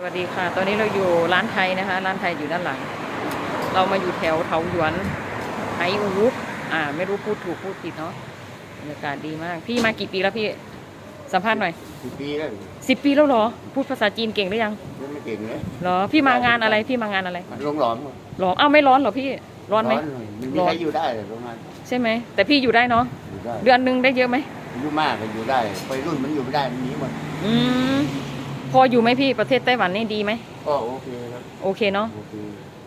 สวัสดีค่ะ ตอนนี้เราอยู่ร้านไทยนะคะ ร้านไทยอยู่ด้านหลัง เรามาอยู่แถวเถาหยวนไออูอ่า ไม่รู้พูดถูกพูดผิดเนาะ บรรยากาศดีมาก พี่มากี่ปีแล้วพี่ สัมภาษณ์หน่อยสิบปีแล้วสิบปีแล้วเหรอ พูดภาษาจีนเก่งหรือยังยังไม่เก่งเลยเหรอ พี่มางานอะไร พี่มางานอะไรมันลงหลอมร้อนอ้าวไม่ร้อนเหรอพี่ ร้อนไหมมันมีใครอยู่ได้เลยโรงงาน ใช่ไหม แต่พี่อยู่ได้เนาะอยู่ได้เดือนหนึงได้เยอะไหมอายุมากก็อยู่ได้ไปรุ่นมันอยู่ไม่ได้มันหนีหมด อืม พออยู่ไหมพี่ประเทศไต้หวันนี่ดีไหมก็โอเคครับโอเคเนาะโอเค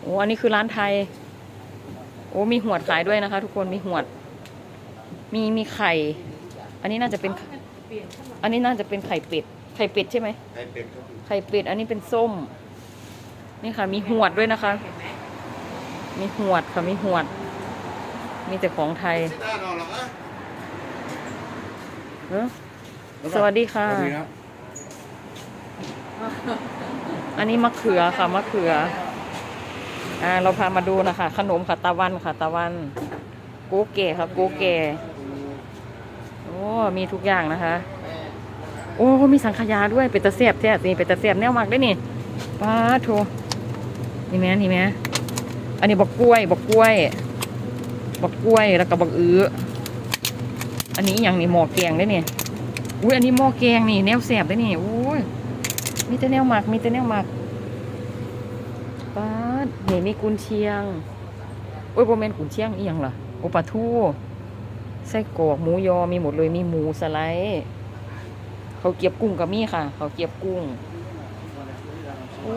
โอ้อันนี้คือร้านไทย โอ้มีหวดขายด้วยนะคะ ทุกคนมีหวด มีมีไข่ อันนี้น่าจะเป็น อันนี้น่าจะเป็นไข่เป็ดไข่เป็ดใช่ไหมไข่เป็ดครับไข่เป็ดอันนี้เป็นส้ม นี่ค่ะ มีหวดด้วยนะคะ มีหวดค่ะมีหวด มีแต่ของไทยเออสวัสดีค่ะ อันนี้มะเขือค่ะมะเขือ อ่าเราพามาดูนะคะ ขนมค่ะตะวันค่ะตะวันโกเกค่ะโกเกโอ้มีทุกอย่างนะคะ โอ้มีสังขยาด้วยเป็นตะเสียบแท้นี่เป็นตะเสียบแนวมากได้นี่ป้าโถนี่แม่นี่แม่อันนี้บอกกล้วยบอกกล้วยบอกกล้วยแล้วก็บอกอื้ออันนี้อย่างนี่หม้อแกงได้นี่อุ้ยอันนี้หม้อแกงนี่แนวเสียบได้นี่อุ้ย มีแต่แนวหมัก มีแต่แนวหมักป้าดนี่มีกุนเชียง โอ้ยโบเมนกุนเชียงอีหยังล่ะโอปลาทูไส้กรอกหมูยอมีหมดเลยมีหมูสไลด์เขาวเกรียบกุ้งกับมีค่ะ เขาวเกรียบกุ้งโอ้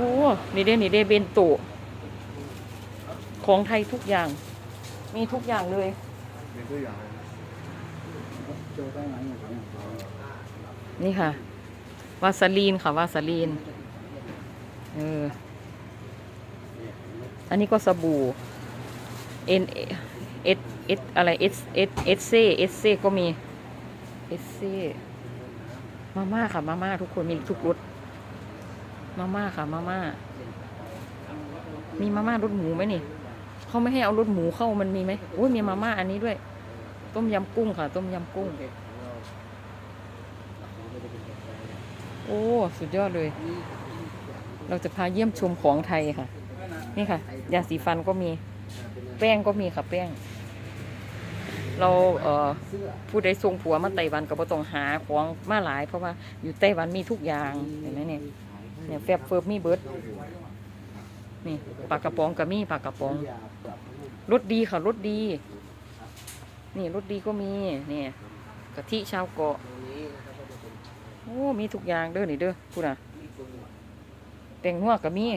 นี่เด้นี่เด้เบนโตะของไทยทุกอย่าง มีทุกอย่างเลยนี่ค่ะ วาสลีนค่ะวาสลีนเอออันนี้ก็สบู่ N S S อชเอชอะไร S S S C S C ก็มี S C มาม่าค่ะมาม่าทุกคนมีทุกรสมาม่าค่ะมาม่ามีมาม่ารสหมูไหมนี่เขาไม่ให้เอารสหมูเข้ามันมีไหมโอ้ยมีมาม่าอันนี้ด้วย ต้มยำกุ้งค่ะ ต้มยำกุ้ง โอ้ สุดยอดเลย เราจะพาเยี่ยมชมของไทยค่ะ นี่ค่ะ ยาสีฟันก็มี แป้งก็มีค่ะแป้ง เราเอ่อผู้ใดทรงผัวมาไต้หวันก็บ่ต้องหาของมาหลาย เพราะว่าอยู่ไต้หวันมีทุกอย่างเห็นไหมเนี่ยเนี่ยแฟบเฟิบมีเบิร์ดนี่ปากกระป๋องก็มีปลากระป๋องรสดีค่ะรสดี นี่รสดีก็มีเนี่ยกะทิชาวเกาะ โอ้ มีทุกอย่างเด้อนี่เด้อพูดนะแต่งหัวก็มี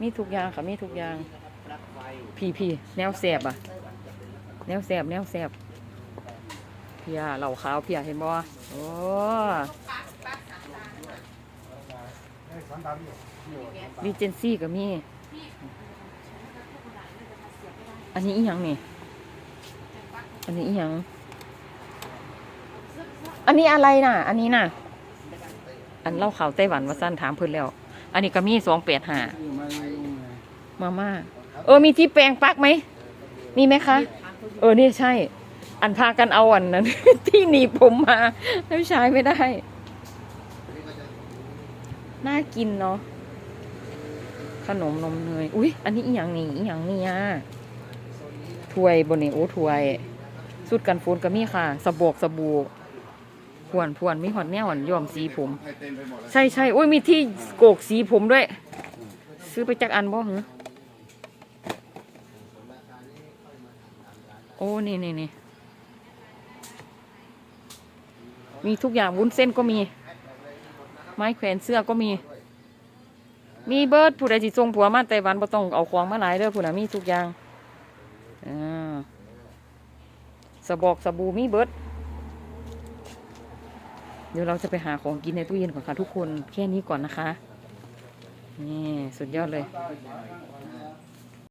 มีทุกอย่างค่ะ มีทุกอย่างพี่พี่แนวแสบอะ แนวแสบแนวแสบเพียเหล่าขาวเพียเห็นบ่โอ้รีเจนซี่ก็มี อันนี้อีหยังนี่ อันนี้อีหยัง อันนี้อะไรน่ะ อันนี้น่ะ อันเล่าข่าวไต้หวันว่าสั้นถามเพิ่นแล้ว อันนี้ก็มีสองแปดห้ามาม่าเออมีที่แปลงปักไหม มีไหมคะ เออนี่ใช่ อันพากันเอาอันนั้น ที่หนีบผมมาแล้วใช้ไม่ได้ น่ากินเนาะขนมนมเนย อุ๊ยอันนี้อีหยังนี่อีหยังนี่อะถ้วยบนนี้โอ้ถ้วย สุดกันฝนก็มีค่ะ สบกสบู่ พวนพวนมีหอดแนวหอนย้อมสีผม ใช่ใช่โอ้ยมีที่โกกสีผมด้วย ซื้อไปจากอันบ่หรอโอ้นี่นี่นี่มีทุกอย่างวุ้นเส้นก็มี ไม้แขวนเสื้อก็มี มีเบิร์ดผู้ใดจิทรงผัวมาไต้หวันบ่ต้องเอาของมาหลายเด้อผู้น่ะมีทุกอย่างอ่าสบอกสบู่มีเบิร์ด เดี๋ยวเราจะไปหาของกินในตู้เย็นก่อนค่ะทุกคนแค่นี้ก่อนนะคะ นี่สุดยอดเลย